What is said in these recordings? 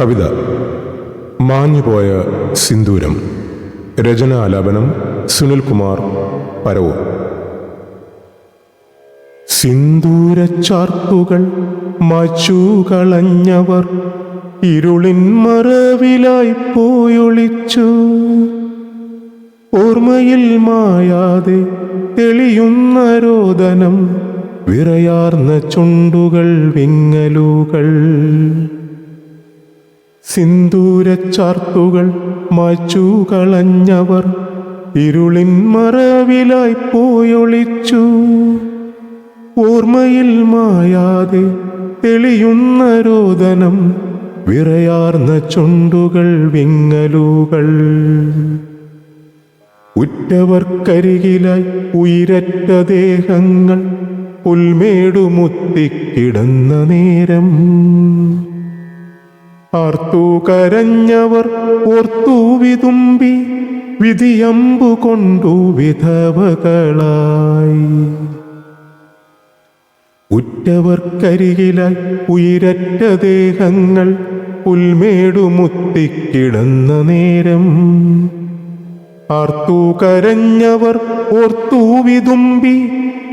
കവിത. മാഞ്ഞുപോയ സിന്ദൂരം. രചന ആലാപനം സുനിൽകുമാർ പരവോ സിന്ദൂരച്ചാർത്തുകൾ മച്ചുകളഞ്ഞവർ ഇരുളിൻ മറവിലായി പോയൊളിച്ചു. ഓർമ്മയിൽ മായാതെ തെളിയുന്ന രോദനം വിറയാർന്ന ചുണ്ടുകൾ വിങ്ങലുകൾ. സിന്ദൂരച്ചാർത്തുകൾ മാച്ചു കളഞ്ഞവർ ഇരുളിൻ മറവിലായി പോയൊളിച്ചു. ഓർമ്മയിൽ മായാതെ തെളിയുന്ന രോദനം വിറയാർന്ന ചുണ്ടുകൾ വിങ്ങലുകൾ. ഉറ്റവർക്കരികിലായി ഉയരറ്റ ദേഹങ്ങൾ പുൽമേടുമുത്തിക്കിടന്ന നേരം. ആർത്തു കരഞ്ഞവർ ഓർത്തു വിതുമ്പി വിധിയമ്പു കൊണ്ടു വിധവകളായി. ഉറ്റവർക്കരികിലായി ഉയരറ്റ ദേഹങ്ങൾ പുൽമേടുമുത്തിക്കിടന്ന നേരം. ആർത്തു കരഞ്ഞവർ ഓർത്തു വിതുമ്പി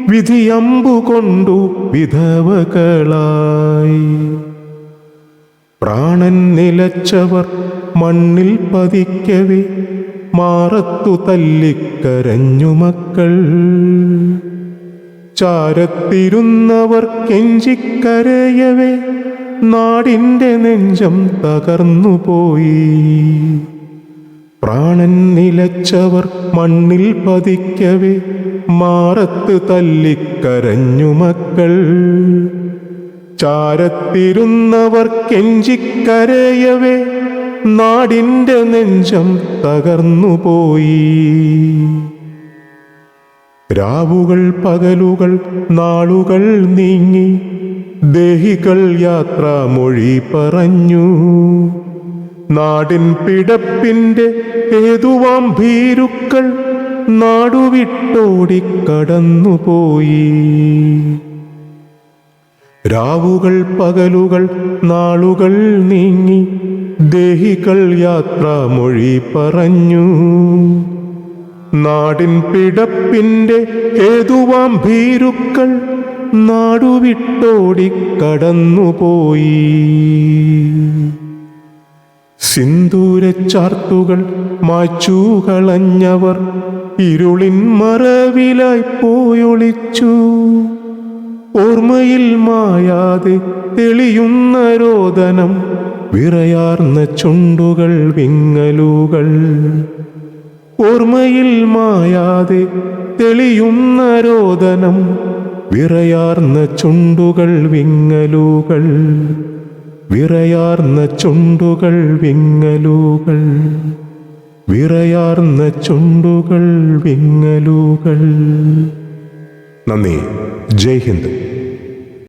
വിധിയമ്പു കൊണ്ടു വിധവകളായി. പ്രാണൻ നിലച്ചവർ മണ്ണിൽ പതിക്കവേ മാറത്തു തല്ലിക്കരഞ്ഞു മക്കൾ. ചാരത്തിരുന്നവർ കെഞ്ചിക്കരയവേ നാടിന്റെ നെഞ്ചം തകർന്നുപോയി പ്രാണൻ നിലച്ചവർ മണ്ണിൽ പതിക്കവേ മാറത്ത് തല്ലിക്കരഞ്ഞു മക്കൾ. ചാരത്തിരുന്നവർ കെഞ്ചിക്കരയവേ നാടിന്റെ നെഞ്ചം തകർന്നുപോയി. രാവുകൾ പകലുകൾ നാളുകൾ നീങ്ങി ദേഹികൾ യാത്രാമൊഴി പറഞ്ഞു. നാടിൻ പിടപ്പിന്റെ ഏതുവാം ഭീരുക്കൾ നാടുവിട്ടോടിക്കടന്നുപോയി. രാവുകൾ പകലുകൾ നാളുകൾ നീങ്ങി ദേഹികൾ യാത്രാമൊഴി പറഞ്ഞു. നാടിൻ പിടപ്പിന്റെ ഏതുവാം ഭീരുക്കൾ നാടുവിട്ടോടിക്കടന്നുപോയി സിന്ദൂരച്ചാർത്തുകൾ മാച്ചു കളഞ്ഞവർ ഇരുളിൻ മറവിലായി പോയൊളിച്ചു. ഓർമ്മയിൽ മായാതെ തെളിയുന്ന രോദനം വിറയാർന്ന ചുണ്ടുകൾ വിങ്ങലുകൾ. ഓർമ്മയിൽ മായാതെ തെളിയുന്ന രോദനം വിറയാർന്ന ചുണ്ടുകൾ വിങ്ങലുകൾ. വിറയാർന്ന ചുണ്ടുകൾ വിങ്ങലുകൾ. വിറയാർന്ന ചുണ്ടുകൾ വിങ്ങലുകൾ. നന്ദി. ജയ് ഹിന്ദ്.